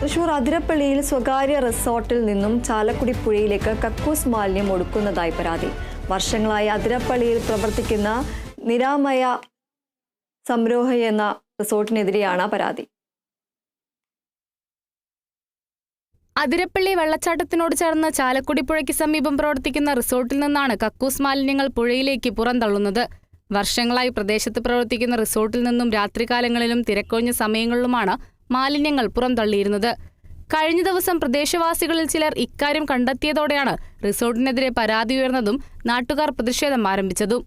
തൃശൂർ അതിരപ്പള്ളിയിൽ സ്വകാര്യ റിസോർട്ടിൽ നിന്നും ചാലക്കുടി പുഴയിലേക്ക് കക്കൂസ് മാലിന്യം ഒടുക്കുന്നതായി പരാതി. വർഷങ്ങളായി അതിരപ്പള്ളിയിൽ പ്രവർത്തിക്കുന്ന നിരാമയ സംരോഹ എന്ന റിസോർട്ടിനെതിരെയാണ് പരാതി. അതിരപ്പള്ളി വെള്ളച്ചാട്ടത്തിനോട് ചേർന്ന് ചാലക്കുടി പുഴയ്ക്ക് സമീപം പ്രവർത്തിക്കുന്ന റിസോർട്ടിൽ നിന്നാണ് കക്കൂസ് മാലിന്യങ്ങൾ പുഴയിലേക്ക് പുറന്തള്ളുന്നത്. വർഷങ്ങളായി പ്രദേശത്ത് പ്രവർത്തിക്കുന്ന റിസോർട്ടിൽ നിന്നും രാത്രികാലങ്ങളിലും തിരക്കൊഴിഞ്ഞ സമയങ്ങളിലുമാണ് മാലിന്യങ്ങൾ പുറന്തള്ളിയിരുന്നത്. കഴിഞ്ഞ ദിവസം പ്രദേശവാസികളിൽ ചിലർ ഇക്കാര്യം കണ്ടെത്തിയതോടെയാണ് റിസോർട്ടിനെതിരെ പരാതി ഉയർന്നതും നാട്ടുകാർ പ്രതിഷേധം ആരംഭിച്ചതും.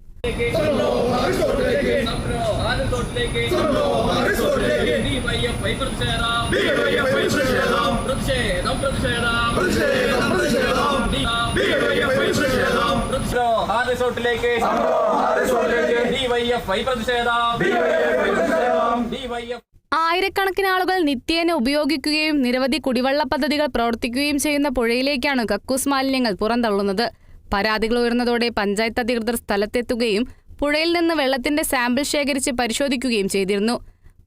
ആയിരക്കണക്കിന് ആളുകൾ നിത്യേന ഉപയോഗിക്കുകയും നിരവധി കുടിവെള്ള പദ്ധതികൾ പ്രവർത്തിക്കുകയും ചെയ്യുന്ന പുഴയിലേക്കാണ് കക്കൂസ് മാലിന്യങ്ങൾ പുറന്തള്ളുന്നത്. പരാതികൾ ഉയർന്നതോടെ പഞ്ചായത്ത് അധികൃതർ സ്ഥലത്തെത്തുകയും പുഴയിൽ നിന്ന് വെള്ളത്തിന്റെ സാമ്പിൾ ശേഖരിച്ച് പരിശോധിക്കുകയും ചെയ്തിരുന്നു.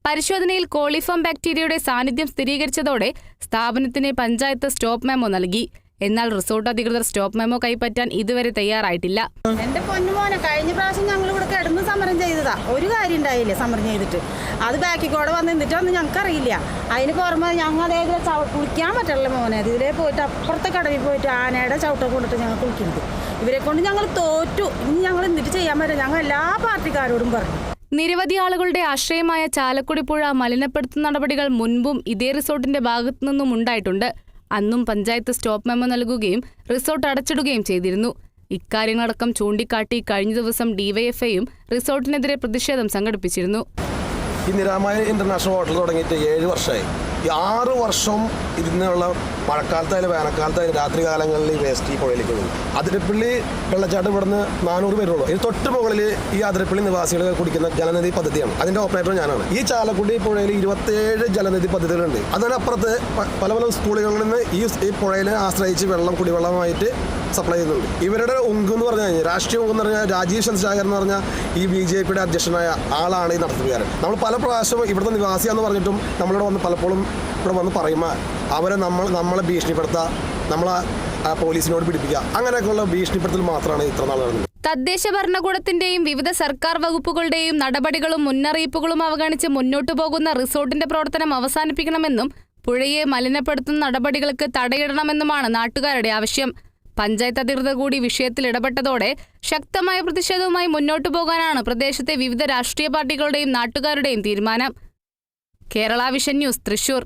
പരിശോധനയിൽ കോളിഫോം ബാക്ടീരിയയുടെ സാന്നിധ്യം സ്ഥിരീകരിച്ചതോടെ സ്ഥാപനത്തിന് പഞ്ചായത്ത് സ്റ്റോപ്പ് മെമ്മോ നൽകി. എന്നാൽ റിസോർട്ട് അധികൃതർ സ്റ്റോപ്പ് മെമ്മോ കൈപ്പറ്റാൻ ഇതുവരെ തയ്യാറായിട്ടില്ല. എന്റെ പൊന്നുമോനെ കഴിഞ്ഞ പ്രാവശ്യം ഞങ്ങൾ ഇവിടെ കിടന്ന് സമരം ചെയ്തതാ ഒരു കാര്യം ഉണ്ടായില്ല സമരം ചെയ്തിട്ട്? അത് ബാക്കി കൂടെ വന്ന് നിന്നിട്ടൊന്നും ഞങ്ങൾക്കറിയില്ല. അതിന് പുറമെ ഞങ്ങൾ അതേപോലെ കുളിക്കാൻ പറ്റില്ല മോനെ. ഇതിലെ പോയിട്ട് അപ്പുറത്തെ കടവിൽ പോയിട്ട് ആനയുടെ ചവിട്ട കൊണ്ടിട്ട് ഞങ്ങൾ കുളിക്കുന്നത് ഇവരെ കൊണ്ട് ഞങ്ങൾ തോറ്റു. ഇനി ഞങ്ങൾ എന്നിട്ട് ചെയ്യാൻ പറ്റില്ല ഞങ്ങൾ എല്ലാ പാർട്ടിക്കാരോടും പറഞ്ഞു. നിരവധി ആളുകളുടെ ആശ്രയമായ ചാലക്കുടി പുഴ മലിനപ്പെടുത്തുന്ന നടപടികൾ മുൻപും ഇതേ റിസോർട്ടിന്റെ ഭാഗത്തു നിന്നും ഉണ്ടായിട്ടുണ്ട്. അന്നും പഞ്ചായത്ത് സ്റ്റോപ്പ് മെമ്മോ നൽകുകയും റിസോർട്ട് അടച്ചിടുകയും ചെയ്തിരുന്നു. ഇക്കാര്യങ്ങളടക്കം ചൂണ്ടിക്കാട്ടി കഴിഞ്ഞ ദിവസം ഡിവൈഎഫ്ഐയും റിസോർട്ടിനെതിരെ പ്രതിഷേധം സംഘടിപ്പിച്ചിരുന്നു. ഈ നിരാമായ ഇന്റർനാഷണൽ ഹോട്ടൽ തുടങ്ങിയിട്ട് ഏഴ് വർഷമായി. ഈ ആറ് വർഷം ഇതിനുള്ള മഴക്കാലത്തായാലും വേനൽക്കാലത്തായാലും രാത്രി കാലങ്ങളിൽ ഈ വേസ്റ്റ് ഈ പുഴയിലേക്ക് പോകും. അതിരപ്പള്ളി വെള്ളച്ചാട്ടം ഇവിടുന്ന് നാനൂറ് പേരുള്ളൂ. ഇതിന് തൊട്ട് മുകളിൽ ഈ അതിരപ്പള്ളി നിവാസികൾ കുടിക്കുന്ന ജലനിധി പദ്ധതിയാണ്. അതിന്റെ ഓപ്പറേറ്റർ ഞാനാണ്. ഈ ചാലക്കുടി പുഴയിൽ ഇരുപത്തേഴ് ജലനിധി പദ്ധതികളുണ്ട്. അതിനപ്പുറത്ത് പല പല സ്കൂളുകളിൽ നിന്ന് ഈ ഈ പുഴയിനെ ആശ്രയിച്ച് വെള്ളം കുടിവെള്ളമായിട്ട് സപ്ലൈ ചെയ്യുന്നുണ്ട്. ഇവരുടെ ഉങ്ക് എന്ന് പറഞ്ഞു കഴിഞ്ഞാൽ രാഷ്ട്രീയ ഉങ്ക് എന്ന് പറഞ്ഞാൽ രാജീവ് ചന്ദ്രശേഖർ എന്ന് പറഞ്ഞാൽ ഈ ബി ജെ പിയുടെ അധ്യക്ഷനായ ആളാണ് ഈ നടത്തുകാരൻ നമ്മൾ പല പ്രാവശ്യം ഇവിടുത്തെ നിവാസിയാന്ന് പറഞ്ഞിട്ടും നമ്മളിവിടെ വന്ന് പലപ്പോഴും ഇവിടെ വന്ന് പറയുമ്പോൾ അവരെ നമ്മൾ നമ്മളെ ഭീഷണിപ്പെടുത്തുക നമ്മളെ പോലീസിനോട് പിടിപ്പിക്കുക അങ്ങനെയൊക്കെയുള്ള ഭീഷണിപ്പെടുത്തൽ മാത്രമാണ് ഇത്ര നാൾ നടന്നത്. തദ്ദേശ ഭരണകൂടത്തിന്റെയും വിവിധ സർക്കാർ വകുപ്പുകളുടെയും നടപടികളും മുന്നറിയിപ്പുകളും അവഗണിച്ച് മുന്നോട്ടു പോകുന്ന റിസോർട്ടിന്റെ പ്രവർത്തനം അവസാനിപ്പിക്കണമെന്നും പുഴയെ മലിനപ്പെടുത്തുന്ന നടപടികൾക്ക് തടയിടണമെന്നുമാണ് നാട്ടുകാരുടെ ആവശ്യം. പഞ്ചായത്ത് അധികൃതർ കൂടി വിഷയത്തിൽ ഇടപെട്ടതോടെ ശക്തമായ പ്രതിഷേധവുമായി മുന്നോട്ടു പോകാനാണ് പ്രദേശത്തെ വിവിധ രാഷ്ട്രീയ പാർട്ടികളുടെയും നാട്ടുകാരുടെയും തീരുമാനം. Kerala vision news Thrissur.